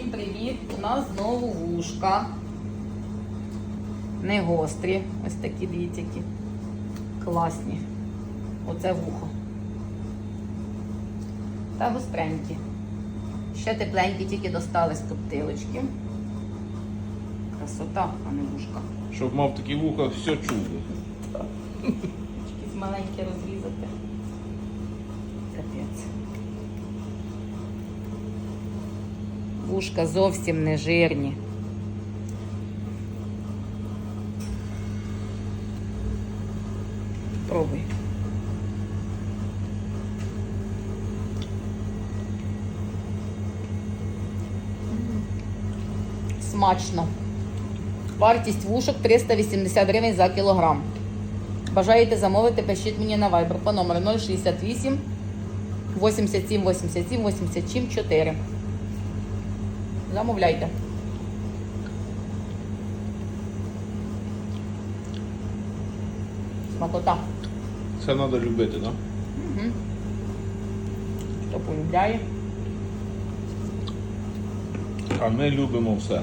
Всім привіт! У нас знову вушка. Не гострі. Ось такі дивіться, які класні. Оце вухо. Та гостренькі. Ще тепленькі, тільки достали з коптилочки. Красота, а не вушка. Щоб мав такі вуха, все чудо. Якісь маленькі розрізати. Вушка зовсім не жирні. Пробуй. Смачно. Вартість вушок 380 гривень за кілограм. Бажаєте замовити, пишіть мені на Viber по номеру 068 87 87 87 4. Замовляйте. Смакота. Це треба любити, так? Да? Угу. Хто полюбляє? А ми любимо все.